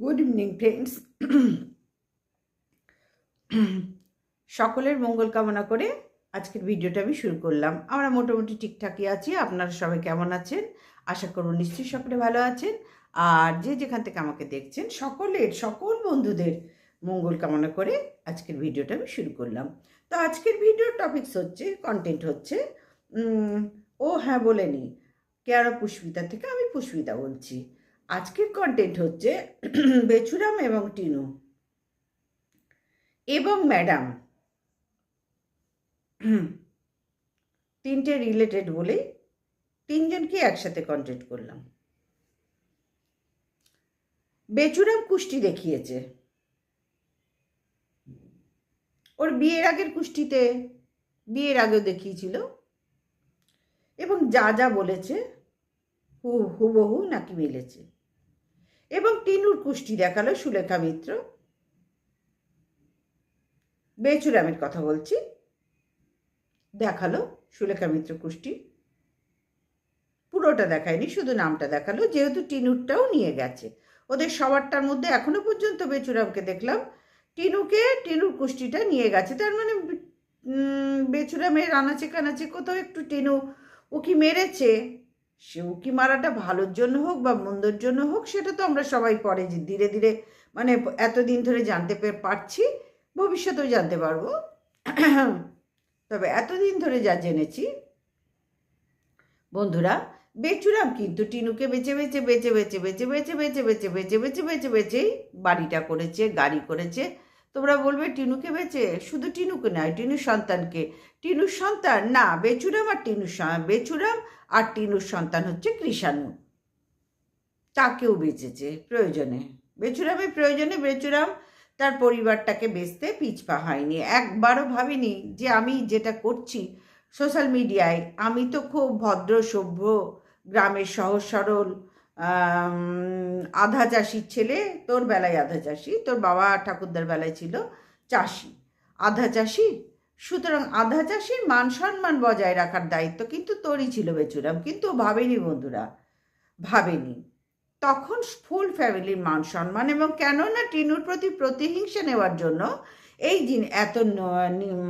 Good evening friends সকলের মঙ্গল কামনা করে আজকের ভিডিওটা আমি শুরু করলাম। আমরা মোটামুটি ঠিকঠাকই আছি। আপনারা সবাই কেমন আছেন? আশা করব নিশ্চয়ই সকলে ভালো আছেন। আর যে যেখান থেকে আমাকে দেখছেন, সকলের, সকল বন্ধুদের মঙ্গল কামনা করে আজকের ভিডিওটা আমি শুরু করলাম। তো আজকের ভিডিওর টপিকস হচ্ছে কন্টেন্ট হচ্ছে ও হ্যাঁ বলে নি কেয়ারা পুষ্পিতা থেকে আমি পুষ্পিতা বলছি। আজকের কন্টেন্ট হচ্ছে বেচুরাম এবং টিনু। এবং ম্যাডাম তিনটে রিলেটেড বলে তিনজনকে একসাথে কন্টেন্ট করলাম। বেচুরাম কুষ্টি দেখিয়েছে। ওর বিয়ের আগের কুষ্টিতে, বিয়ের আগেও দেখিয়েছিল। এবং যা যা বলেছে হু, হুবহু নাকি মিলেছে। এবং টিনুর কুষ্টি দেখাল সুলেখা মিত্র। বেচুরামের কথা বলছি। দেখাল সুলেখা মিত্র কুষ্টি। পুরোটা দেখায়নি, শুধু নামটা দেখাল, যেহেতু টিনুরটাও নিয়ে গেছে। ওদের সবারটার মধ্যে এখনও পর্যন্ত বেচুরামকে দেখলাম। টিনুকে, টিনুর কুষ্টিটা নিয়ে গেছে। তার মানে বেচুরামের আনাচে কানাচে কোথাও একটু টিনু উকি মেরেছে? সে উকি মারাটা ভালোর জন্য হোক বা মন্দর জন্য হোক, সেটা তো আমরা সবাই পরে ধীরে ধীরে মানে এতদিন ধরে জানতে পারছি, ভবিষ্যতেও জানতে পারব। তবে এতদিন ধরে যা জেনেছি, বন্ধুরা, বেচুরাম কিন্তু টিনুকে বেচে বেচে বেচে বেচে বেচে বেচে বেচে বেচে বেচে বেচে বেচেই বাড়িটা করেছে, গাড়ি করেছে তোমরা বলবে, টিনুকে বেচে? শুধু টিনুকে নয় টিনুর সন্তানকে। টিনুর সন্তান? না, বেচুরাম আর টিনুর বেচুরাম আর টিনুর সন্তান হচ্ছে কৃষাণু। তাকেও বেচেছে, প্রয়োজনে। বেচুরামের প্রয়োজনে, বেচুরাম তার পরিবারটাকে বেচতে পিছপা হয়নি। একবারও ভাবিনি যে আমি যেটা করছি সোশ্যাল মিডিয়ায়, আমি তো খুব ভদ্র, সভ্য, গ্রামের সহজ সরল আধা চাষির ছেলে, তোর বেলায় আধা চাষি, তোর বাবা ঠাকুরদার বেলায় ছিল চাষি। আধা চাষি, সুতরাং আধা চাষির মান সম্মান বজায় রাখার দায়িত্ব কিন্তু তোরই ছিল বেচুরাম, কিন্তু ভাবেনি বন্ধুরা, ভাবেনি। তখন ফুল ফ্যামিলির মান সম্মান এবং কেননা টিনুর প্রতি প্রতিহিংসা নেওয়ার জন্য এই দিন এত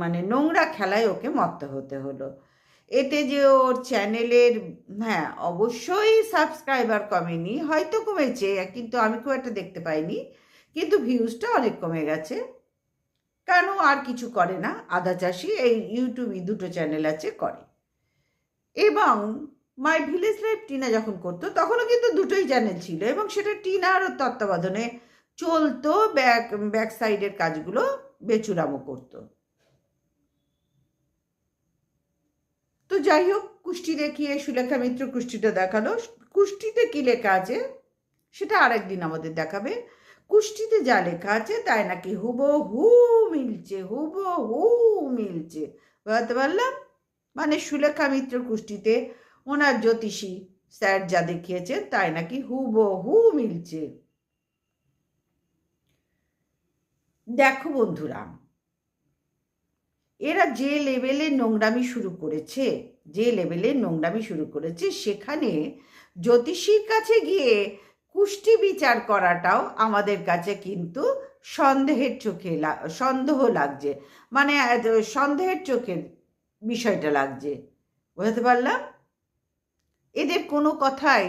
মানে নোংরা খেলায় ওকে মত্ত হতে হলো। এতে যে ওর চ্যানেলের হ্যাঁ অবশ্যই সাবস্ক্রাইবার কমেনি, হয়তো কমেছে, কিন্তু আমি খুব একটা দেখতে পাইনি, কিন্তু ভিউজটা অনেক কমে গেছে। কেন আর কিছু করে না আদা চাষি এই ইউটিউবই দুটো চ্যানেল আছে, করে। এবং মাই ভিলেজ লাইফ টিনা যখন করতো, তখনও কিন্তু দুটোই চ্যানেল ছিল, এবং সেটা টিনার তত্ত্বাবধানে চলতো, ব্যাক ব্যাক সাইডের কাজগুলো বেচুরামও করতো। তো যাই হোক, কুষ্টি দেখিয়ে সুলেখা মিত্র কুষ্টিটা দেখাল। কুষ্টিতে কি লেখা আছে? সেটা আরেকদিন আমাদের দেখাবে। কুষ্টিতে যা লেখা আছে, তাই নাকি হুবো হু মিলছে হুবো হু মিলছে। বুঝতে পারলাম? মানে সুলেখা মিত্র কুষ্টিতে ওনার জ্যোতিষী স্যার যা দেখিয়েছে, তাই নাকি হুবো হু মিলছে। দেখো বন্ধুরা এরা যে লেভেলে নোংরামি শুরু করেছে, যে লেভেলে নোংরামি শুরু করেছে, সেখানে জ্যোতিষীর কাছে গিয়ে কুষ্টি বিচার করাটাও আমাদের কাছে কিন্তু সন্দেহের চোখে সন্দেহ লাগছে। মানে সন্দেহের চোখে বিষয়টা লাগছে। বুঝতে পারলাম? এদের কোনো কথাই,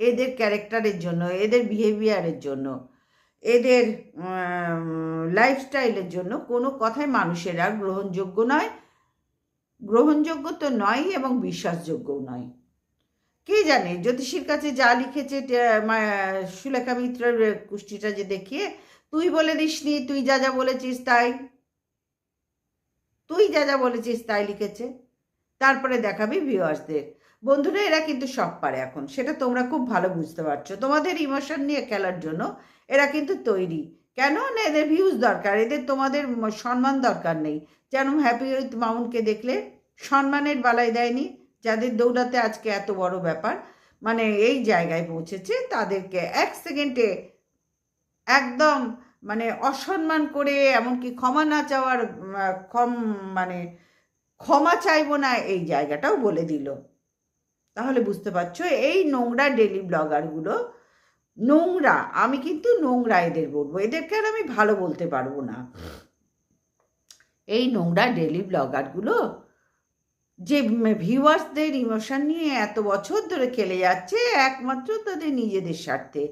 এদের ক্যারেক্টারের জন্য, এদের বিহেভিয়ারের জন্য এদের লাইফস্টাইলের জন্য কোনো কথাই মানুষের আর গ্রহণযোগ্য নয়। গ্রহণযোগ্য তো নয় এবং বিশ্বাসযোগ্যও নয়। কে জানে? জ্যোতিষীর কাছে যা লিখেছে সুলেখা মিত্রের কুষ্টিটা যে দেখিয়ে, তুই বলে দিসনি, তুই যা যা বলেছিস তাই। তুই যা যা বলেছিস তাই লিখেছে। তারপরে দেখাবি ভিউয়ার্সদের বন্ধুরা, এরা কিন্তু সব পারে এখন। সেটা তোমরা খুব ভালো বুঝতে পারছ। তোমাদের ইমোশন নিয়ে খেলার জন্য এরা কিন্তু তৈরি। কেন? না, এদের ভিউজ দরকার। এদের তোমাদের সম্মান দরকার নেই। যেন হ্যাপি উইথ মাউন্টকে দেখলে সম্মানের বালাই দেয়নি, যাদের দৌড়াতে আজকে এত বড় ব্যাপার। মানে এই জায়গায় পৌঁছেছে, তাদেরকে এক সেকেন্ডে একদম মানে অসম্মান করে, এমনকি ক্ষমা না চাওয়ার ক্ষম মানে ক্ষমা চাইব না, এই জায়গাটাও বলে দিল। তাহলে বুঝতে পারছ, এই নোংরা ডেলি ব্লগারগুলো নোংরা, আমি কিন্তু নোংরা এদের বলব। এদেরকে আর আমি ভালো বলতে পারব না। এই নোংরা ডেলি ব্লগারগুলো যে ভিউয়ার্সদের ইমোশন নিয়ে এত বছর ধরে খেলে যাচ্ছে, একমাত্র তাদের নিজেদের স্বার্থে।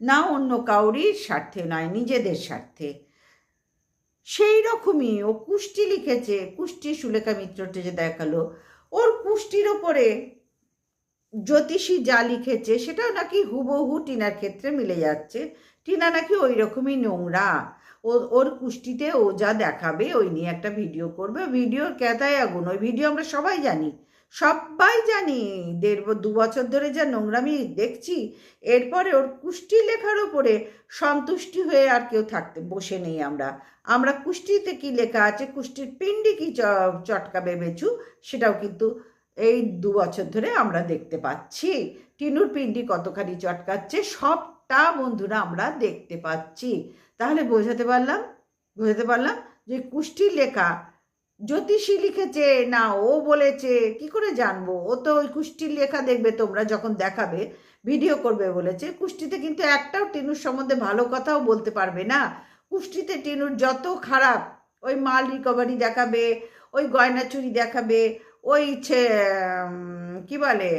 না অন্য কাউরির স্বার্থে নয়, নিজেদের স্বার্থে। সেই রকমই ও কুষ্টি লিখেছে, কুষ্টি সুলেখা মিত্রটা যে দেখাল, ওর কুষ্টির ওপরে জ্যোতিষী যা লিখেছে সেটাও নাকি হুবহু টিনার ক্ষেত্রে মিলে যাচ্ছে। টিনা নাকি ওই রকমই নোংরা। ও, ওর কুষ্টিতে ও যা দেখাবে ওই নিয়ে একটা ভিডিও করবে। ভিডিওর ক্যাতায় আগুন। ওই ভিডিও আমরা সবাই জানি। সবাই জানি। দেড় দু বছর ধরে যা নোংরামি দেখছি, এরপরে ওর কুষ্টি লেখার ওপরে সন্তুষ্টি হয়ে আর কেউ থাকতে, বসে নেই আমরা। আমরা কুষ্টিতে কি লেখা আছে, কুষ্টির পিণ্ডি কি চটকাবে বেচু সেটাও কিন্তু এই দু বছর ধরে আমরা দেখতে পাচ্ছি। টিনুর পিন্ডি কতখানি চটকাচ্ছে, সবটা বন্ধুরা আমরা দেখতে পাচ্ছি। তাহলে বোঝাতে পারলাম বোঝাতে পারলাম যে কুষ্টির লেখা জ্যোতিষী লিখেছে না ও বলেছে, কি করে জানব? ও তো ওই কুষ্টির লেখা দেখবে, তোমরা যখন দেখাবে, ভিডিও করবে বলেছে। কুষ্টিতে কিন্তু একটাও টিনুর সম্বন্ধে ভালো কথাও বলতে পারবে না। কুষ্টিতে টিনুর যত খারাপ, ওই মাল রিকভারি দেখাবে, ওই গয়না চুরি দেখাবে ওই কি বলে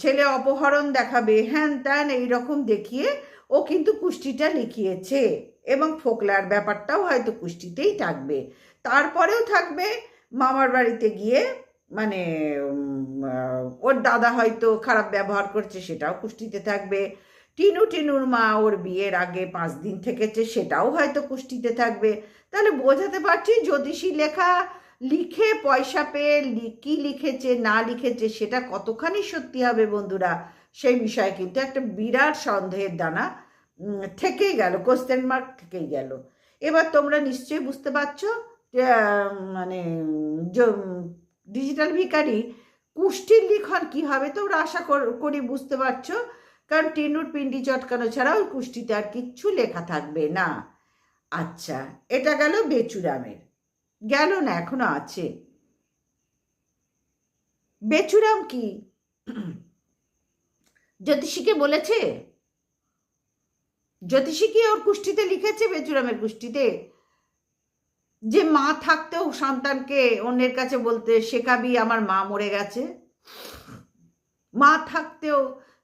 ছেলে অপহরণ দেখাবে, হ্যান ত্যান এইরকম দেখিয়ে ও কিন্তু কুষ্টিটা লিখিয়েছে এবং ফোকলার ব্যাপারটাও হয়তো কুষ্টিতেই থাকবে। তারপরেও থাকবে মামার বাড়িতে গিয়ে মানে ওর দাদা হয়তো খারাপ ব্যবহার করছে সেটাও কুষ্টিতে থাকবে। টিনু টিনুর মা ওর বিয়ের আগে পাঁচ দিন থেকেছে সেটাও হয়তো কুষ্টিতে থাকবে। তাহলে বোঝাতে পারছি জ্যোতিষী লেখা লিখে পয়সা পেয়ে কি লিখেছে, না লিখেছে, সেটা কতখানি সত্যি হবে বন্ধুরা? সেই বিষয়ে কিন্তু একটা বিরাট সন্দেহের দানা থেকেই গেল কোশ্চেন মার্ক থেকেই গেল। এবার তোমরা নিশ্চয়ই বুঝতে পারছ মানে ডিজিটাল ভিকারি কুষ্টির লিখন কি হবে তোমরা আশা কর- করি বুঝতে পারছ? কারণ টিনুর পিন্ডি চটকানো ছাড়াও কুষ্টিতে আর কিচ্ছু লেখা থাকবে না। আচ্ছা এটা গেল বেচুরামের। গেল না, এখনও আছে। বেচুরাম কি? জ্যোতিষীকে বলেছে? জ্যোতিষী কি ওর কুষ্টিতে লিখেছে, বেচুরামের কুষ্টিতে যে মা থাকতেও সন্তানকে অন্যের কাছে বলতে শেখাবি, আমার মা মরে গেছে। মা থাকতেও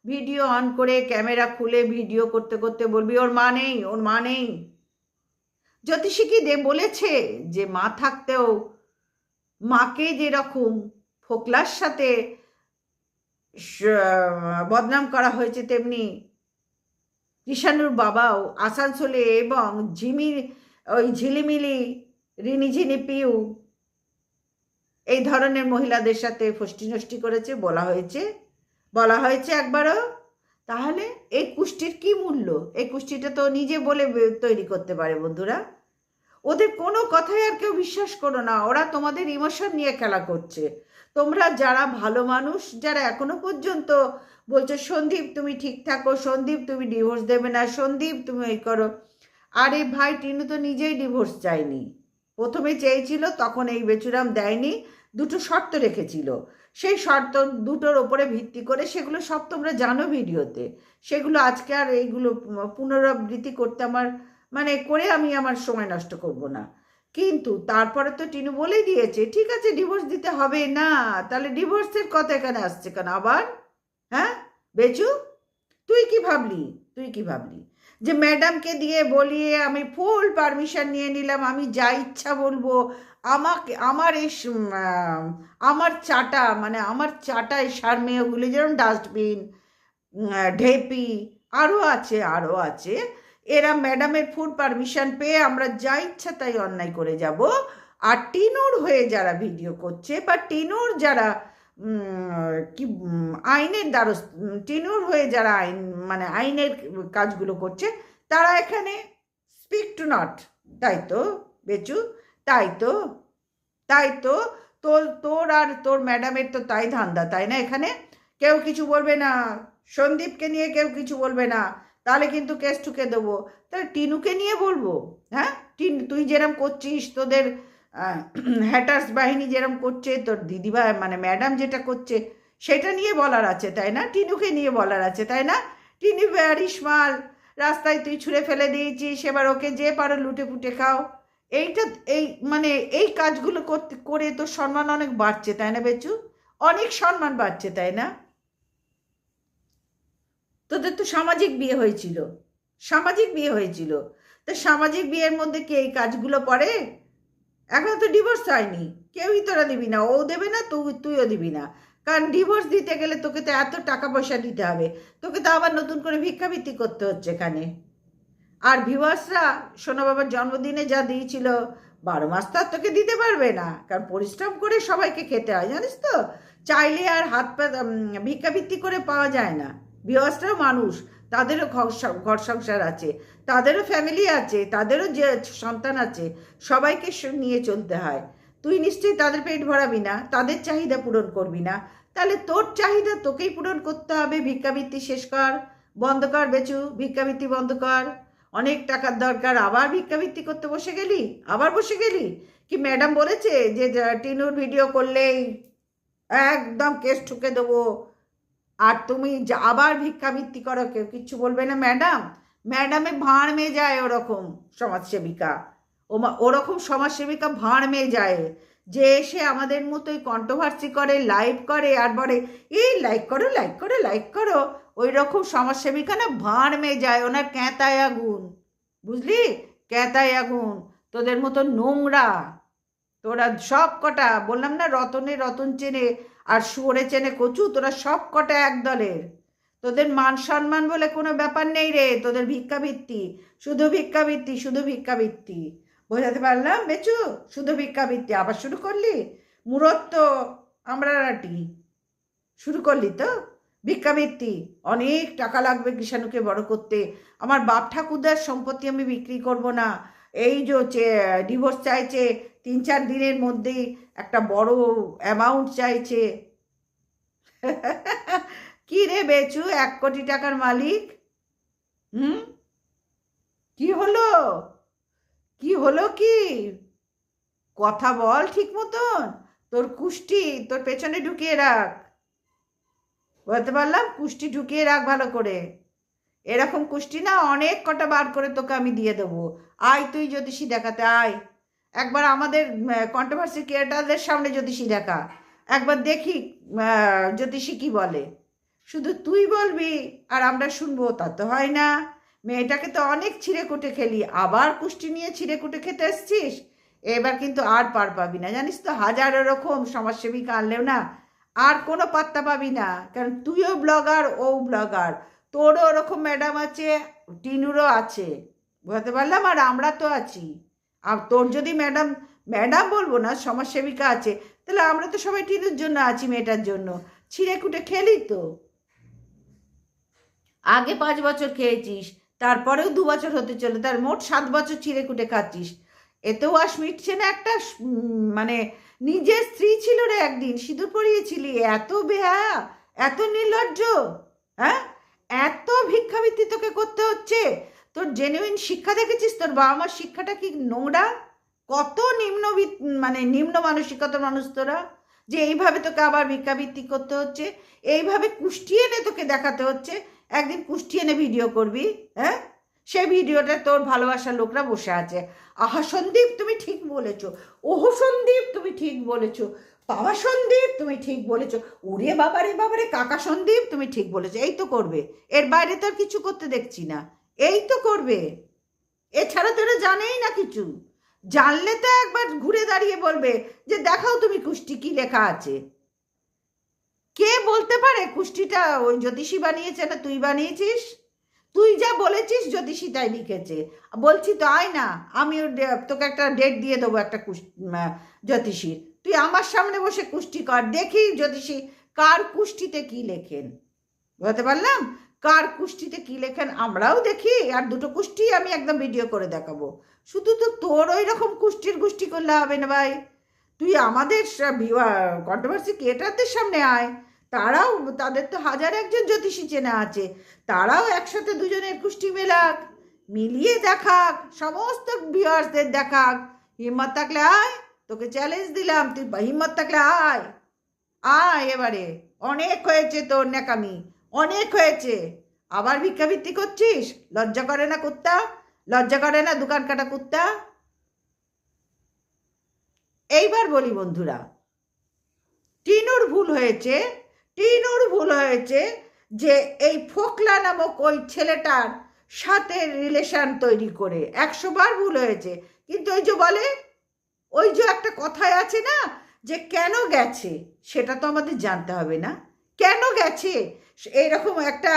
ভিডিও অন করে, ক্যামেরা খুলে ভিডিও করতে করতে বলবি, ওর মা নেই, ওর মা নেই। জ্যোতিষী দে, বলেছে যে মা থাকতেও মাকে যেরকম ফোকলার সাথে বদনাম করা হয়েছে, তেমনি কৃষাণুর বাবাও আসানসোলে এবং ঝিমি ওই ঝিলিমিলি রিনি ঝিনি পিউ এই ধরনের মহিলাদের সাথে ফষ্টি নষ্টি করেছে বলা হয়েছে। বলা হয়েছে একবারও তাহলে এই কুষ্টির কি মূল্য? এই কুষ্টিটা তো নিজে বলে তৈরি করতে পারে বন্ধুরা। ওদের কোনো কথাই আর কেউ বিশ্বাস করো না। ওরা তোমাদের ইমোশন নিয়ে খেলা করছে। তোমরা যারা ভালো মানুষ, যারা এখনও পর্যন্ত বলছো, সন্দীপ, তুমি ঠিক থাকো, সন্দীপ, তুমি ডিভোর্স দেবে না, সন্দীপ, তুমি এই করো। আরে ভাই, টিনু তো নিজেই ডিভোর্স চায়নি। প্রথমে চেয়েছিল, তখন এই বেচুরাম দেয়নি। দুটো শর্ত রেখেছিল। সেই শর্ত দুটোর ওপরে ভিত্তি করে সেগুলো সব তোমরা জানো ভিডিওতে। সেগুলো আজকে আর এইগুলো পুনরাবৃত্তি করতে আমার মানে করে আমি আমার সময় নষ্ট করব না। কিন্তু তারপরে তো টিনু বলেই দিয়েছে, ঠিক আছে ডিভোর্স দিতে হবে না, তাহলে ডিভোর্সের কথা এখানে আসছে কেন আবার? হ্যাঁ? বেচু, তুই কি ভাবলি? তুই কি ভাবলি? যে ম্যাডামকে দিয়ে বলিয়ে আমি ফুল পারমিশন নিয়ে নিলাম, আমি যা ইচ্ছা বলব, আমাকে, আমার এই আমার চাটা মানে আমার চাটা এই সার মেয়েগুলি যেরকম ডাস্টবিন ঢেপি আরও আছে আরও আছে, এরা ম্যাডামের ফুল পারমিশন পেয়ে আমরা যা ইচ্ছা তাই অন্যায় করে যাব। আর টিনুর হয়ে যারা ভিডিও করছে বা টিনুর যারা কি আইনের দ্বারস্থ টিনুর হয়ে যারা আইন মানে আইনের কাজগুলো করছে, তারা এখানে স্পিক টু নট তাই তো, বেচু, তাই তো তাই তো, তোর তোর আর তোর ম্যাডামের তো তাই ধান্দা, তাই না? এখানে কেউ কিছু বলবে না, সন্দীপকে নিয়ে কেউ কিছু বলবে না, তাহলে কিন্তু কেস ঠুকে দেবো। তাহলে টিনুকে নিয়ে বলব হ্যাঁ? টিন, তুই যেরম করছিস, তোদের হ্যাটার্স বাহিনী যেরম করছে তোর দিদিভাই মানে ম্যাডাম যেটা করছে, সেটা নিয়ে বলার আছে, তাই না? টিনুকে নিয়ে বলার আছে, তাই না? টিনু বেয়ারিস মাল রাস্তায় তুই ছুঁড়ে ফেলে দিয়েছিস, এবার ওকে যে পারো লুটে পুটে খাও। এইটা, এই মানে এই কাজগুলো করতে, করে তোর সম্মান অনেক বাড়ছে, তাই না বেচু? অনেক সম্মান বাড়ছে, তাই না? তোদের তো সামাজিক বিয়ে হয়েছিল, সামাজিক বিয়ে হয়েছিল। তা সামাজিক বিয়ের মধ্যে কি এই কাজগুলো পড়ে? এখন তো ডিভোর্স হয়নি। কেউই তোরা দিবি না, ও দেবে না, তুই, তুইও দিবি না। কারণ ডিভোর্স দিতে গেলে তোকে তো এত টাকা পয়সা দিতে হবে, তোকে তো আবার নতুন করে ভিক্ষাবৃত্তি করতে হচ্ছে এখানে। আর ভিউয়ার্সরা সোনা বাবার জন্মদিনে যা দিয়েছিল, বারো মাস তো আর তোকে দিতে পারবে না। কারণ পরিশ্রম করে সবাইকে খেতে হয়, জানিস তো? চাইলে আর হাত পা ভিক্ষাবৃত্তি করে পাওয়া যায় না। ভিউয়ার্সরাও মানুষ তাদেরও ঘর ঘর সংসার আছে, তাদেরও ফ্যামিলি আছে, তাদেরও যে সন্তান আছে, সবাইকে নিয়ে চলতে হয়। তুই নিশ্চয়ই তাদের পেট ভরাবি না, তাদের চাহিদা পূরণ করবি না। তাহলে তোর চাহিদা তোকেই পূরণ করতে হবে, ভিক্ষাবৃত্তি শেষ কর, বন্ধ কর বেচু, ভিক্ষাবৃত্তি বন্ধ কর। অনেক টাকার দরকার, আবার ভিক্ষাবৃত্তি করতে বসে গেলি, আবার বসে গেলি? কি ম্যাডাম বলেছে যা- টিনুর ভিডিও করলেই একদম কেস ঠুকে দেবো? আর তুমি আবার ভিক্ষাবৃত্তি করো, কেউ কিচ্ছু বলবে না, ম্যাডাম। ম্যাডামে ভাঁড় মেয়ে যায় ওরকম সমাজসেবিকা। ওরকম সমাজসেবিকা ভাঁড় মেয়ে যায় যে এসে আমাদের মতোই কন্ট্রোভার্সি করে লাইভ করে আর বলে এই লাইক করো লাইক করো লাইক করো। ওই রকম সমাজসেবিকা না ভাঁড় মেয়ে যায়, ওনার ক্যাঁতায় আগুন। বুঝলি? ক্যাঁতায় আগুন। তোদের মতো নোংরা। তোরা সব কটা বললাম না, রতনে রতন চেনে আর শুয়োরে চেনে কচু, তোরা সব কটা এক দলের। তোদের মান সম্মান বলে কোনো ব্যাপার নেই রে, তোদের ভিক্ষাবৃত্তি। শুধু ভিক্ষাবৃত্তি শুধু ভিক্ষাবৃত্তি। বোঝাতে পারলাম বেচু? শুধু ভিক্ষাবৃত্তি। আবার শুরু করলি? মূরত্ব আমরা রাটি শুরু করলি তো? ভিক্ষাবৃত্তি। অনেক টাকা লাগবে কৃষাণুকে বড় করতে। আমার বাপ ঠাকুরদার সম্পত্তি আমি বিক্রি করব না। এই যে ডিভোর্স চাইছে, তিন চার দিনের মধ্যেই একটা বড় অ্যামাউন্ট চাইছে। কি রে বেচু, এক কোটি টাকার মালিক? হুম? কি হলো? কি হলো কি? কথা বল ঠিক মতন। তোর কুষ্টি, তোর পেছনে ঢুকিয়ে রাখ। বলতে পারলাম, কুষ্টি ঢুকিয়ে রাখ ভালো করে। এরকম কুষ্টি না, অনেক কটা বার করে তোকে আমি দিয়ে দেবো। আয়, তুই জ্যোতিষী দেখাতে আয়। একবার আমাদের কন্ট্রোভার্সি ক্রিয়েটারদের সামনে জ্যোতিষী দেখা। একবার দেখি জ্যোতিষী কি বলে। শুধু তুই বলবি, আর আমরা শুনব, তা তো হয় না। মেয়েটাকে তো অনেক ছিঁড়ে কুটে খেলি, আবার কুষ্টি নিয়ে ছিঁড়ে কুটে খেতে এসছিস? এবার কিন্তু আর পার পাবি না। জানিস তো, হাজারো রকম সমাজসেবিকা আনলেও না, আর কোনো পাত্তা পাবি না। কারণ তুইও ব্লগার ও ব্লগার তোরও ওরকম ম্যাডাম আছে, টিনুরও আছে। বুঝতে পারলাম? আর আমরা তো আছি। আর তোর যদি ম্যাডাম ম্যাডাম বলব না, সমাজসেবিকা আছে, তাহলে আমরা তো সবাই টিনুর জন্য আছি, মেয়েটার জন্য। ছিঁড়ে কুটে খেলি তো। আগে পাঁচ বছর খেয়েছিস, তারপরেও দু বছর হতে চলে, তার মোট সাত বছর ছিঁড়ে কুটে খাচ্ছিস। এতেও আস মিটছে না একটা মানে নিজের স্ত্রী ছিল রে একদিন, সিঁদুর পরিয়েছিলি, এত বেহা, এত নির্লজ্জ হ্যাঁ? এত ভিক্ষাবৃত্তি তোকে করতে হচ্ছে তোর জেনুইন শিক্ষা দেখেছিস? তোর বাবা মার শিক্ষাটা কি নোংরা? কত নিম্ন মানে নিম্ন মানসিকতার মানুষ তোরা? যে এইভাবে তোকে আবার ভিক্ষাবৃত্তি করতে হচ্ছে, এইভাবে কুষ্টি এনে তোকে দেখাতে হচ্ছে, একদিন কুষ্টি এনে ভিডিও করবি হ্যাঁ? সেই ভিডিওটা তোর ভালোবাসার লোকরা বসে আছে। আহা সন্দীপ, তুমি ঠিক বলেছ। ওহ সন্দীপ, তুমি ঠিক বলেছ। বাবা সন্দীপ, তুমি ঠিক বলেছ। ওরে বাবারে বাবারে, কাকা সন্দীপ, তুমি ঠিক বলেছ। এই তো করবে। এর বাইরে তো আর কিছু করতে দেখছি না। এই তো করবে। এছাড়া তোরা জানেই না কিছু। জানলে তো একবার ঘুরে দাঁড়িয়ে বলবে যে, দেখাও তুমি কুষ্টি কি লেখা আছে? কে বলতে পারে কুষ্টিটা? ওই জ্যোতিষী বানিয়েছে না তুই বানিয়েছিস? তুই যা বলেছিস জ্যোতিষী তাই লিখেছে। বলছি তো আয় না, আমি তোকে একটা ডেট দিয়ে দেবো একটা জ্যোতিষীর। তুই আমার সামনে বসে কুষ্টি কর, দেখি জ্যোতিষী কার কুষ্টিতে কি লেখেন। বুঝতে পারলাম? কার কুষ্টিতে কি লেখেন আমরাও দেখি, আর দুটো কুষ্টি আমি একদম ভিডিও করে দেখাবো। শুধু তো তোর ওই রকম কুষ্টির গুষ্টি করলে হবে না ভাই। তুই আমাদের কন্ট্রোভার্সি ক্রিয়েটারদের সামনে আয়। তারাও, তাদের তো হাজার একজন জ্যোতিষী চেনা আছে। তারাও একসাথে দুজনের কুষ্টি মেলাক, মিলিয়ে দেখাক, সমস্ত ভিউয়ার্সদের দেখাক। হিম্মত থাকলে আয়, তোকে চ্যালেঞ্জ দিলাম, তুই হিম্মত থাকলে আয়। আয় এবারে, অনেক হয়েছে তোর ন্যাকামি। অনেক হয়েছে। আবার ভিক্ষাবৃত্তি করছিস? লজ্জা করে না কুত্তা? লজ্জা করে না দোকান কাটা কুত্তা? এইবার বলি বন্ধুরা, টিনুর ভুল হয়েছে, টিনুর ভুল হয়েছে যে এই ফোকলা নামক ওই ছেলেটার সাথে রিলেশন তৈরি করে। একশো বার ভুল হয়েছে। কিন্তু ওই যে বলে, ওই যে একটা কথায় আছে না, যে কেন গেছে? সেটা তো আমাদের জানতে হবে না। কেন গেছে? এরকম একটা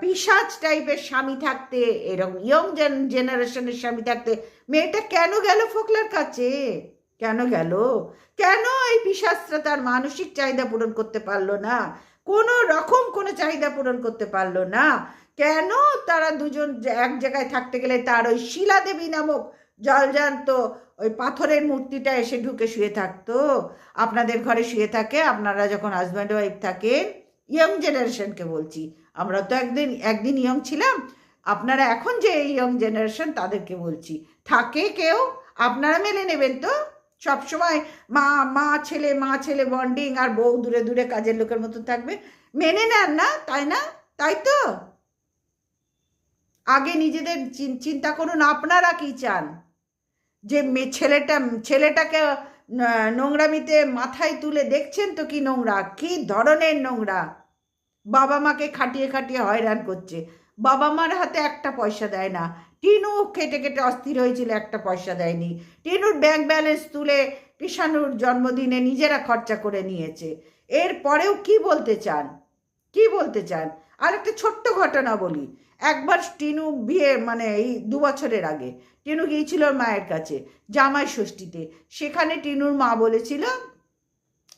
পিসাজ টাইপের স্বামী থাকতে, এরকম ইয়ং জেনারেশনের স্বামী থাকতে, মেয়েটা কেন গেল ফোকলার কাছে? কেন গেল? কেন এই পিসাজটা তার মানসিক চাহিদা পূরণ করতে পারল না? কোনো রকম কোনো চাহিদা পূরণ করতে পারল না? কেন তারা দুজন এক জায়গায় থাকতে গেলে তার ওই শিলা দেবী নামক জলজান্ত ওই পাথরের মূর্তিটা এসে ঢুকে শুয়ে থাকতো? আপনাদের ঘরে শুয়ে থাকে? আপনারা যখন হাজব্যান্ড ওয়াইফ থাকেন ইয়ং জেনারেশনকে বলছি। আমরা তো একদিন একদিন ইয়ং ছিলাম। আপনারা এখন যে ইয়ং জেনারেশন তাদেরকে বলছি। থাকে কেউ? আপনারা মেনে নেবেন তো? সবসময় মা মা ছেলে মা ছেলে বন্ডিং আর বউ দূরে দূরে কাজের লোকের মতো থাকবে। মেনে নেন না, তাই না? তাই তো? আগে নিজেদের চিন- চিন্তা করুন, আপনারা কি চান? যে ছেলেটা, ছেলেটাকে নোংরামিতে মাথায় তুলে দেখছেন তো কি নোংরা? কি ধরনের নোংরা? বাবা মাকে খাটিয়ে খাটিয়ে হয়রান করছে। বাবা মার হাতে একটা পয়সা দেয় না। টিনু খেটে খেটে অস্থির হয়েছিল, একটা পয়সা দেয়নি। টিনুর ব্যাংক ব্যালেন্স তুলে কৃষাণুর জন্মদিনে নিজেরা খরচা করে নিয়েছে। এরপরেও কি বলতে চান? কি বলতে চান? আর একটা ছোট্ট ঘটনা বলি। একবার টিনু বিয়ে মানে এই দু বছরের আগে, টিনু গিয়েছিল মায়ের কাছে, জামাই ষষ্ঠীতে। সেখানে টিনুর মা বলেছিল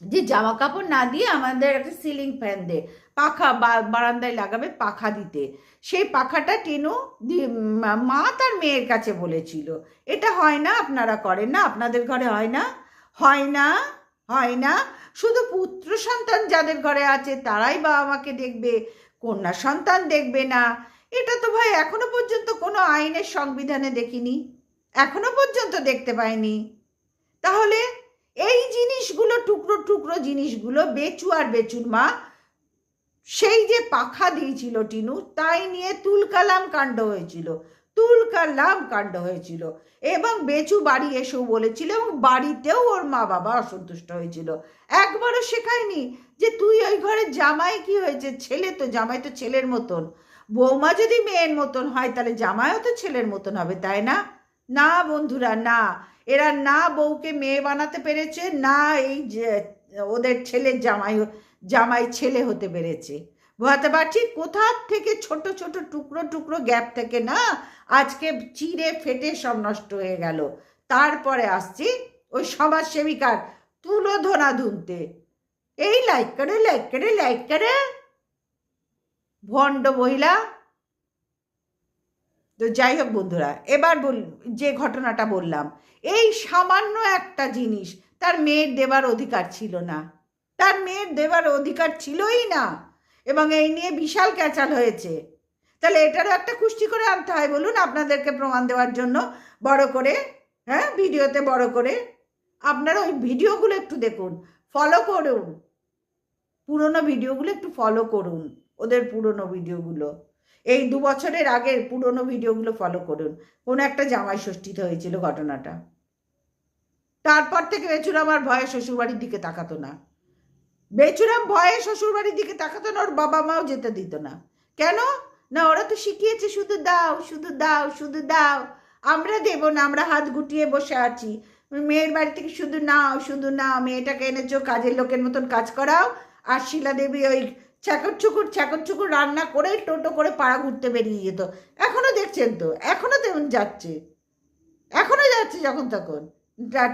যে জামা কাপড় না দিয়ে আমাদের একটা সিলিং ফ্যান দে, পাখা বা- বারান্দায় লাগাবে পাখা দিতে। সেই পাখাটা টেনু মা তার মেয়ের কাছে বলেছিল। এটা হয় না, আপনারা করেন না, আপনাদের ঘরে হয় না? হয় না হয় না। শুধু পুত্র সন্তান যাদের ঘরে আছে, তারাই বাবা মাকে দেখবে, কন্যা সন্তান দেখবে না। এটা তো ভাই এখনও পর্যন্ত কোনো আইনের সংবিধানে দেখিনি। এখনও পর্যন্ত দেখতে পাইনি। তাহলে এই জিনিসগুলো, টুকরো টুকরো জিনিসগুলো বেচু আর বেচুর মা, সেই যে পাখা দিয়েছিল টিনু, তাই নিয়ে তুলকালাম কাণ্ড হয়েছিল, তুলকালাম কাণ্ড হয়েছিল। এবং বেচু বাড়ি এসেও বলেছিল এবং বাড়িতেও ওর মা বাবা অসন্তুষ্ট হয়েছিল। একবারও শেখায়নি যে তুই ওই ঘরের জামাই কি হয়েছে? ছেলে তো, জামাই তো ছেলের মতন। বৌমা যদি মেয়ের মতন হয়, তাহলে জামাইও তো ছেলের মতন হবে, তাই না? না বন্ধুরা, না। এরা না বউকে মেয়ে বানাতে পেরেছে, না এই ওদের ছেলের জামাই জামাই ছেলে হতে পেরেছে। বোঝাতে পারছি কোথার থেকে ছোট ছোট টুকরো টুকরো গ্যাপ থেকে না আজকে চিড়ে ফেটে সব নষ্ট হয়ে গেল। তারপরে আসছি ওই সমাজসেবিকার তুলো ধনা ধুনতে। এই লাইক করে লাইক করে লাইক করে। ভণ্ড মহিলা তো যাই হোক বন্ধুরা, এবার বল, যে ঘটনাটা বললাম, এই সামান্য একটা জিনিস তার মেয়ের দেবার অধিকার ছিল না। তার মেয়ের দেবার অধিকার ছিলই না এবং এই নিয়ে বিশাল ক্যাচাল হয়েছে। তাহলে এটারও একটা কুষ্টি করে আনতে হয়, বলুন আপনাদেরকে প্রমাণ দেওয়ার জন্য, বড় করে হ্যাঁ ভিডিওতে বড় করে। আপনারা ওই ভিডিওগুলো একটু দেখুন ফলো করুন। পুরনো ভিডিওগুলো একটু ফলো করুন, ওদের পুরনো ভিডিওগুলো। এই দু বছরের আগের পুরনো ভিডিওগুলো ফলো করুন। কোনো একটা জামাই ষষ্ঠীতে হয়েছিল ঘটনাটা। তারপর থেকে বেচুরাম আর ভয়ে শ্বশুরবাড়ির দিকে তাকাতো না। বেচুরাম ভয়ে শ্বশুরবাড়ির দিকে তাকাতো না, ওর বাবা মাও যেতে দিত না। কেন? না, ওরা তো শিখিয়েছে, শুধু দাও শুধু দাও শুধু দাও। আমরা দেবো না, আমরা হাত গুটিয়ে বসে আছি। মেয়ের বাড়ি থেকে শুধু নাও শুধু নাও। মেয়েটাকে এনেছো, কাজের লোকের মতন কাজ করাও। আর শিলা দেবী ওই চাকর চুকুর চাকর চুকুর রান্না করে টোটো করে পাড়া ঘুরতে বেরিয়ে যেত। এখনও দেখছেন তো? এখনও তেমন যাচ্ছে। এখনও যাচ্ছে যখন তখন।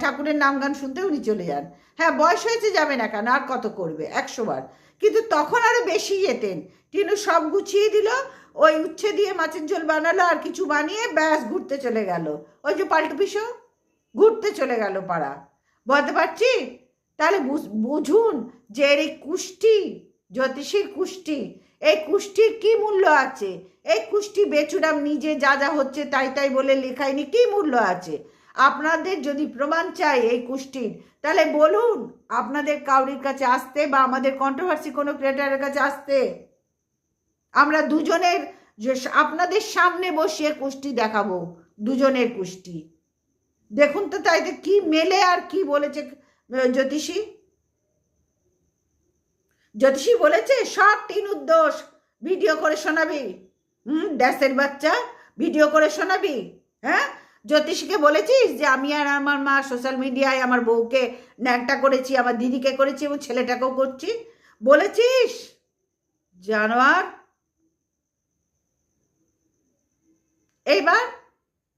ঠাকুরের নাম গান শুনতে উনি চলে যান। হ্যাঁ বয়স হয়েছে যাবে না কেন? আর কত করবে? একশো বার। কিন্তু তখন আরও বেশি যেতেন। টিনু সব গুছিয়ে দিল, ওই উচ্ছে দিয়ে মাছের ঝোল বানালো আর কিছু বানিয়ে ব্যাস ঘুরতে চলে গেল। ওই যে পাল্টু পিসো, ঘুরতে চলে গেল পাড়া। বলতে পারছি? তাহলে বুঝ- বুঝুন যে এর এই কুষ্টি জ্যোতিষীর কুষ্টি। এই কুষ্টির কি মূল্য আছে? এই কুষ্টি বেচুরাম নিজে যা যা হচ্ছে তাই তাই বলে লেখায়নি, কি মূল্য আছে? আপনাদের যদি প্রমাণ চাই এই কুষ্টির, তাহলে বলুন, আপনাদের কাউরির কাছে আসতে বা আমাদের কন্ট্রোভার্সি কোনো ক্রিয়েটারের কাছে আসতে? আমরা দুজনের আপনাদের সামনে বসিয়ে কুষ্টি দেখাবো, দুজনের কুষ্টি। দেখুন তো তাই কি মেলে আর কি বলেছে জ্যোতিষী? জ্যোতিষী বলেছে সব টিনুর দোষ ভিডিও করে শোনাবি। হুম, ড্যাসের বাচ্চা, ভিডিও করে শোনাবি। হ্যাঁ? জ্যোতিষীকে বলেছিস যে, আমি আর আমার মা সোশ্যাল মিডিয়ায় আমার বউকে ন্যাংটা করেছি, আমার দিদিকে করেছি, এবং ছেলেটাকেও করছি। বলেছিস? জানোয়ার? এইবার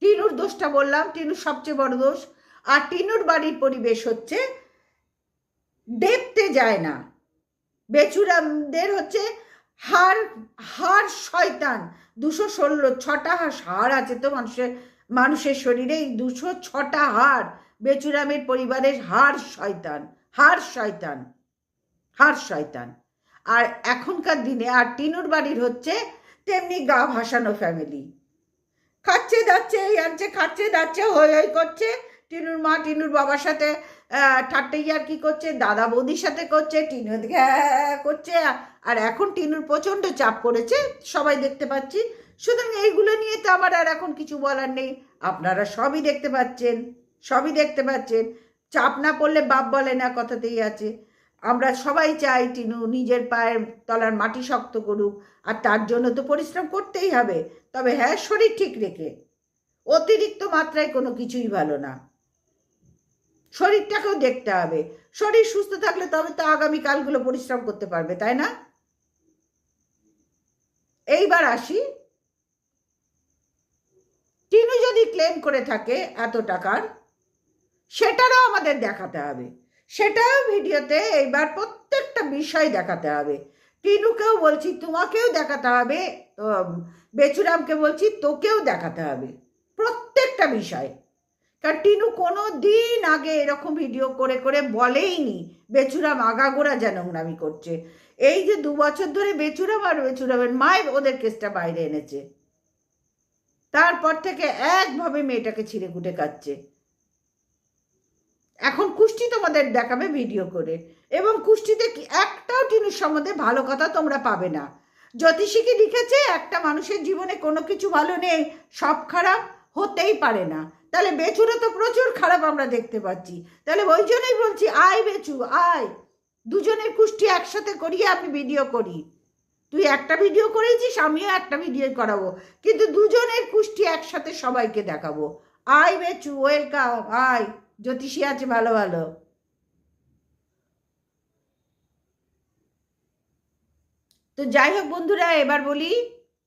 টিনুর দোষটা বললাম, টিনুর সবচেয়ে বড় দোষ। আর টিনুর বাড়ির পরিবেশ হচ্ছে দেখতে যায় না। বেচুরামদের হচ্ছে হার হার শয়তান। দুশো ষোলো, ছটা হাড় আছে তো মানুষের মানুষের শরীরে। এই দুশো ছটা হার বেচুরামের পরিবারের হার শয়তান হার শয়তান হার শয়তান। আর এখনকার দিনে আর টিনুর বাড়ির হচ্ছে তেমনি গা ভাসানো ফ্যামিলি খাচ্ছে দাচ্ছে, এই আনছে, খাচ্ছে দাচ্ছে, হই হই করছে। টিনুর মা, টিনুর বাবার সাথে ঠাট্টা ইয়ার কি করছে? দাদা বৌদির সাথে করছে, টিনু করছে, আর এখন টিনুর প্রচণ্ড চাপ পড়েছে, সবাই দেখতে পাচ্ছি। সুতরাং এইগুলো নিয়ে তো আমার আর এখন কিছু বলার নেই। আপনারা সবই দেখতে পাচ্ছেন, সবই দেখতে পাচ্ছেন। চাপ না পড়লে বাপ বলে না কথাতেই আছে। আমরা সবাই চাই টিনু নিজের পায়ের তলার মাটি শক্ত করুক, আর তার জন্য তো পরিশ্রম করতেই হবে। তবে হ্যাঁ শরীর ঠিক রেখে। অতিরিক্ত মাত্রায় কোনো কিছুই ভালো না। শরীরটাকেও দেখতে হবে। শরীর সুস্থ থাকলে তবে তো আগামী কালগুলো পরিশ্রম করতে পারবে, তাই না? এইবার আসি। টিনু যদি ক্লেম করে থাকে এত টাকার, সেটারও আমাদের দেখাতে হবে। সেটাও ভিডিওতে এইবার প্রত্যেকটা বিষয় দেখাতে হবে। টিনুকেও বলছি, তোমাকেও দেখাতে হবে বেচুরামকে বলছি, তোকেও দেখাতে হবে। প্রত্যেকটা বিষয়। টিনু কোনো দিন আগে এরকম ভিডিও করে করে বলেইনি বেচুরাম আগাগোড়া যেন নোংরামি করছে। এই যে দু বছর ধরে বেচুরাম আর বেচুরামের মায়ের ওদের কেসটা বাইরে এনেছে। তারপর থেকে একভাবে মেয়েটাকে ছিঁড়ে কুটে কাচ্ছে এখন কুষ্টি তোমাদের দেখাবে ভিডিও করে। এবং কুষ্টিতে একটাও টিনুর সম্বন্ধে ভালো কথা তোমরা পাবে না। জ্যোতিষীকে লিখেছে, একটা মানুষের জীবনে কোনো কিছু ভালো নেই, সব খারাপ, হতেই পারে না। তাহলে বেচুরও তো প্রচুর খারাপ আমরা দেখতে পাচ্ছি। তাহলে ওই জন্যই বলছি, আয় বেচু, আয়। দুজনের কুষ্টি একসাথে করিয়ে আমি ভিডিও করি। তুই একটা ভিডিও করেছিস, আমিও একটা ভিডিও করাবো। কিন্তু দুজনের কুষ্টি একসাথে সবাইকে দেখাবো। আয় বেচু ওয়েলকাম আয়। জ্যোতিষী আছে ভালো ভালো। তো যাই হোক বন্ধুরা, এবার বলি,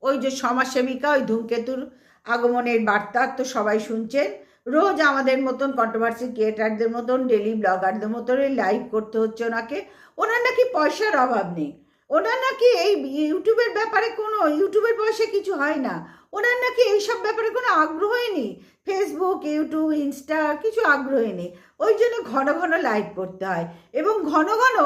ওই যে সমাজসেবিকা, ওই ধূমকেতুর আগমনের বার্তা তো সবাই শুনছেন। রোজ আমাদের মতন কন্ট্রোভার্সি ক্রিয়েটারদের মতন ডেলি ব্লগারদের মতন লাইভ করতে হচ্ছে ওনাকে। ওনার নাকি পয়সার অভাব নেই। ওনার নাকি এই ইউটিউবের ব্যাপারে কোনো, ইউটিউবের বয়সে কিছু হয় না। ওনার নাকি এইসব ব্যাপারে কোনো আগ্রহই নেই। ফেসবুক ইউটিউব ইনস্টা কিছু আগ্রহী নেই। ওই জন্য ঘন ঘন লাইভ করতে হয়। এবং ঘন ঘন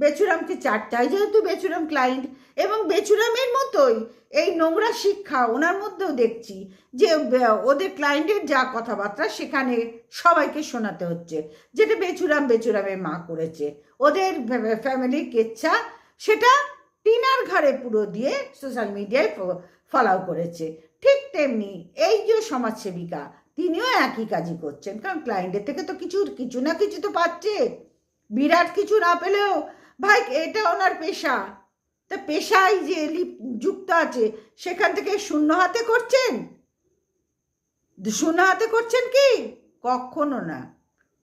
বেচুরামকে চাটতে হয়, যেহেতু বেচুরাম ক্লায়েন্ট এবং বেচুরামের মতোই এই নোংরা শিক্ষা ওনার মধ্যেও দেখছি যে ওদের ক্লায়েন্টের যা কথাবার্তা সেখানে সবাইকে শোনাতে হচ্ছে। যেটা বেচুরাম বেচুরামের মা করেছে। ওদের ফ্যামিলির কেচ্ছা, সেটা টিনার ঘাড়ে পুরো দিয়ে সোশ্যাল মিডিয়ায় ফলাও করেছে। ঠিক তেমনি এই যে সমাজসেবিকা, তিনিও একই কাজই করছেন, কারণ ক্লায়েন্টের থেকে তো কিছু কিছু না কিছু তো পাচ্ছে। বিরাট কিছু না পেলেও, ভাই, এটা ওনার পেশা। তা পেশায় যে যুক্ত আছে, সেখান থেকে শূন্য হাতে করছেন? শূন্য হাতে করছেন কি? কখনো না।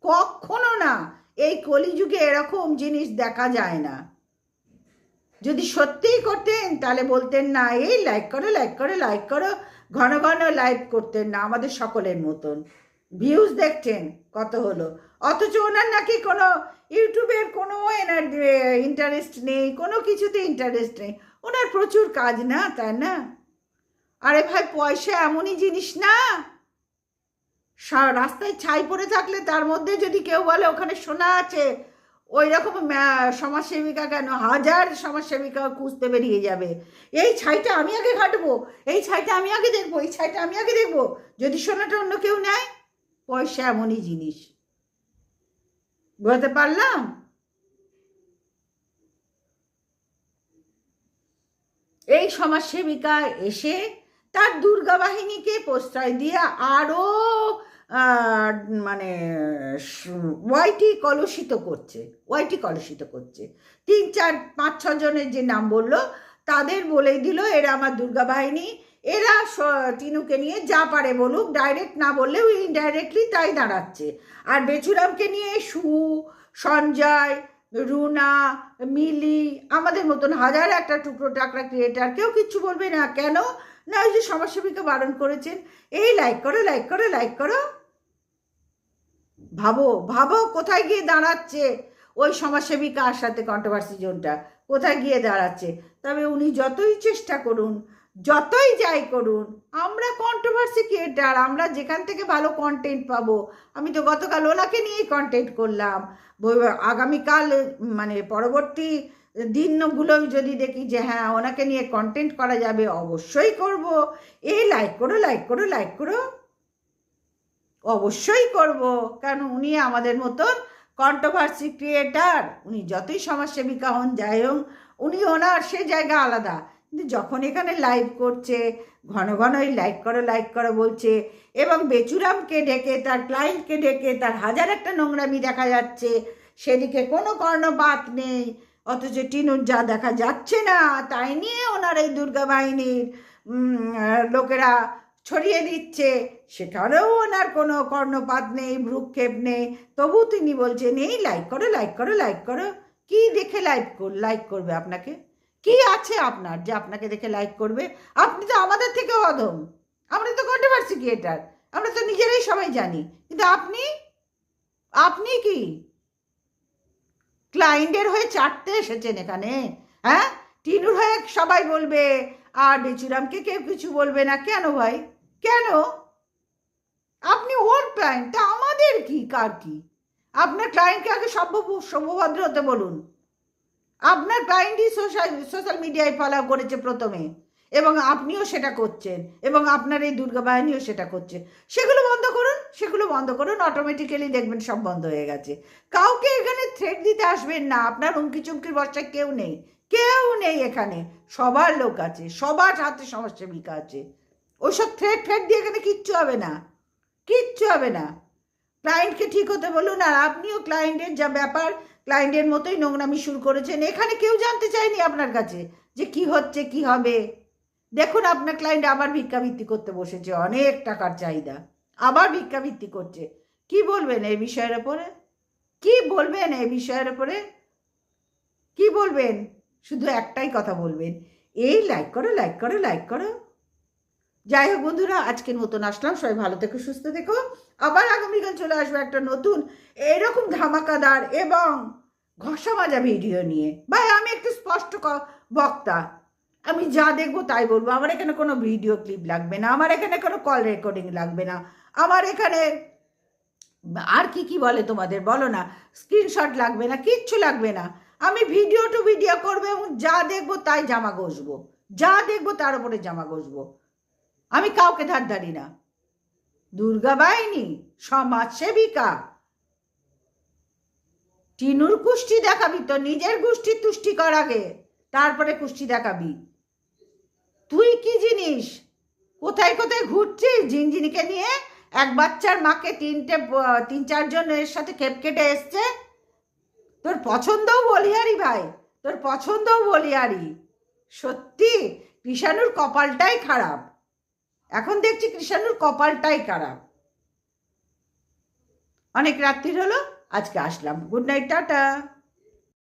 কখনো না। এই কলিযুগে এরকম জিনিস দেখা যায় না। যদি সত্যিই করতেন, তাহলে বলতেন না, এই লাইক করো লাইক করো লাইক করো, ঘন ঘন লাইভ করতেন না, আমাদের সকলের মতন। ভিউজ দেখছেন কত হলো। অথচ ওনার নাকি কোনো ইউটিউবের কোনো এনার ইন্টারেস্ট নেই, কোনো কিছুতে ইন্টারেস্ট নেই। ওনার প্রচুর কাজ না, তাই না? আরে ভাই, পয়সা এমনই জিনিস না। রাস্তায় ছাই পড়ে থাকলে তার মধ্যে যদি কেউ বলে, ওখানে সোনা আছে ওই রকম সমাজসেবিকা কেন? হাজার সমাজসেবিকা খুঁজতে বেরিয়ে যাবে। এই ছাইটা আমি আগে ঘাটবো, এই ছাইটা আমি আগে দেখব, এই ছাইটা আমি আগে দেখব। যদি সোনাটা অন্য কেউ নেয়, পয়সা এমনই জিনিস। বুঝতে পারলাম? এই সমাজসেবিকা এসে তার দুর্গা বাহিনীকে প্রশ্রয় দিয়ে আরও মানে ওয়াইটি কলুষিত করছে ওয়াইটি কলুষিত করছে। তিন, চার, পাঁচ ছজনের যে নাম বলল, তাদের বলেই দিল, এরা আমার দুর্গা বাহিনী এরা টিনুকে নিয়ে যা পারে বলুক ডাইরেক্ট না বললেও ইনডাইরেক্টলি তাই দাঁড়াচ্ছে। আর বেচুরামকে নিয়ে সু, সঞ্জয়, রুনা, মিলি, আমাদের মতন হাজার একটা টুকরো টাকরা ক্রিয়েটার কেউ কিচ্ছু বলবে না। কেন? না, ওই যে সমাজসেবীকে বারণ করেছেন। এই লাইক করো লাইক করো লাইক করো। ভাবো ভাবো কোথায় গিয়ে দাঁড়াচ্ছে ওই সমাজসেবিকার সাথে কন্ট্রোভার্সি জোনটা? কোথায় গিয়ে দাঁড়াচ্ছে? তবে উনি যতই চেষ্টা করুন, যতই যাই করুন, আমরা কন্ট্রোভার্সি ক্রিয়েটার আমরা যেখান থেকে ভালো কন্টেন্ট পাবো। আমি তো গতকাল ওনাকে নিয়েই কন্টেন্ট করলাম। আগামীকাল মানে পরবর্তী দিনগুলো যদি দেখি যে হ্যাঁ ওনাকে নিয়ে কন্টেন্ট করা যাবে, অবশ্যই করব। এই লাইক করো লাইক করো লাইক করো। অবশ্যই করব, কারণ উনি আমাদের মতন কন্ট্রোভার্সি ক্রিয়েটার উনি যতই সমাজসেবিকা হন, যাই হোক, উনি ওনার সে জায়গা আলাদা। কিন্তু যখন এখানে লাইভ করছে, ঘন ঘন এই লাইক করো লাইক করো বলছে, এবং বেচুরামকে ডেকে, তার ক্লায়েন্টকে ডেকে, তার হাজার একটা নোংরামি দেখা যাচ্ছে, সেদিকে কোনো কর্ণপাত নেই, অথচ টিনুর যা দেখা যাচ্ছে না, তাই নিয়ে ওনার এই দুর্গা বাহিনীর লোকেরা ছড়িয়ে দিচ্ছে। সেখানেও ওনার কোনো কর্ণপাত নেই, ভ্রুক্ষেপ নেই। তবু তিনি বলছেন, এই লাইক করো লাইক করো লাইক করো। কি দেখে লাইক কর লাইক করবে আপনাকে? কি আছে আপনার যে আপনাকে দেখে লাইক করবে? আপনি তো আমাদের থেকেও অধম। আমরা তো কন্ট্রোভার্সি ক্রিয়েটার আমরা তো নিজেরাই সবাই জানি। কিন্তু আপনি? আপনি কি? ক্লায়েন্টের হয়ে চারটে এসেছেন এখানে হ্যাঁ? টিনুর হয়ে সবাই বলবে, আর বেচুরামকে কেউ কিছু বলবে না। কেন ভাই? কেন? আপনি ওর ক্লায়েন্ট তা আমাদের কি? কার কি? আপনার ক্লায়েন্টকে আগে সভ্য সভ্যভদ্র হতে বলুন। আপনার ক্লায়েন্টই সোশ্যাল সোশ্যাল মিডিয়ায় ফলো করেছে প্রথমে, এবং আপনিও সেটা করছেন, এবং আপনার এই দুর্গা বাহিনীও সেটা করছে। সেগুলো বন্ধ করুন, সেগুলো বন্ধ করুন অটোমেটিক্যালি দেখবেন সব বন্ধ হয়ে গেছে। কাউকে এখানে থ্রেট দিতে আসবেন না, আপনার হুমকি চুমকির বর্ষায় কেউ নেই কেউ নেই এখানে। সবার লোক আছে, সবার হাতে সমাজসেবিকা আছে। ওইসব থ্রেট ফ্রেট দিয়ে এখানে কিচ্ছু হবে না। কিচ্ছু হবে না। ক্লায়েন্টকে ঠিক হতে বলুন আর আপনিও ক্লায়েন্টের যা ব্যাপার, ক্লায়েন্টের মতোই নোংরামি শুরু করেছেন। এখানে কেউ জানতে চায়নি আপনার কাছে যে কি হচ্ছে, কি হবে। দেখুন, আপনার ক্লায়েন্ট আবার ভিক্ষাবৃত্তি করতে বসেছে, অনেক টাকার চাহিদা। আবার ভিক্ষাবৃত্তি করছে। কি বলবেন এই বিষয়ের ওপরে? কি বলবেন এই বিষয়ের ওপরে? কি বলবেন? শুধু একটাই কথা বলবেন। এই লাইক করো লাইক করো লাইক করো। যাই হোক বন্ধুরা, আজকের মতন আসলাম। সবাই ভালো থেকো, সুস্থ থেকো। আবার আগামীকাল চলে আসবে একটা নতুন, এরকম ধামাকাদার এবং ঘষা মাজা ভিডিও নিয়ে। ভাই, আমি একটু স্পষ্ট বক্তা। আমি যা দেখব তাই বলব। আমার এখানে কোনো ভিডিও ক্লিপ লাগবে না, আমার এখানে কোনো কল রেকর্ডিং লাগবে না। আমার এখানে আর কি কি বলে তোমাদের বলো না, স্ক্রিনশট লাগবে না, কিচ্ছু লাগবে না। আমি ভিডিও টু ভিডিও করব এবং যা দেখব তাই জামা ঘষবো। যা দেখব তার উপরে জামা ঘষবো। আমি কাউকে ধার ধারি না। দুর্গা বাহিনী, সমাজ সেবিকা। টিনুর কুষ্টি দেখাবি তো, নিজের গোষ্ঠী তুষ্টি কর আগে, তারপরে কুষ্টি দেখাবি। তুই কি জিনিস? কোথায় কোথায় ঘুরছিস ঝিনঝিনিকে নিয়ে? এক বাচ্চার মাকে তিনটে, তিন চারজনের সাথে খেপ কেটে এসছে। তোর পছন্দও বলিহারি ভাই, তোর পছন্দও বলিহারি সত্যি, কৃষাণুর কপালটাই খারাপ। এখন দেখছি কৃষাণুর কপালটাই খারাপ। অনেক রাত্রির হলো আজকে আসলাম। Good night tata.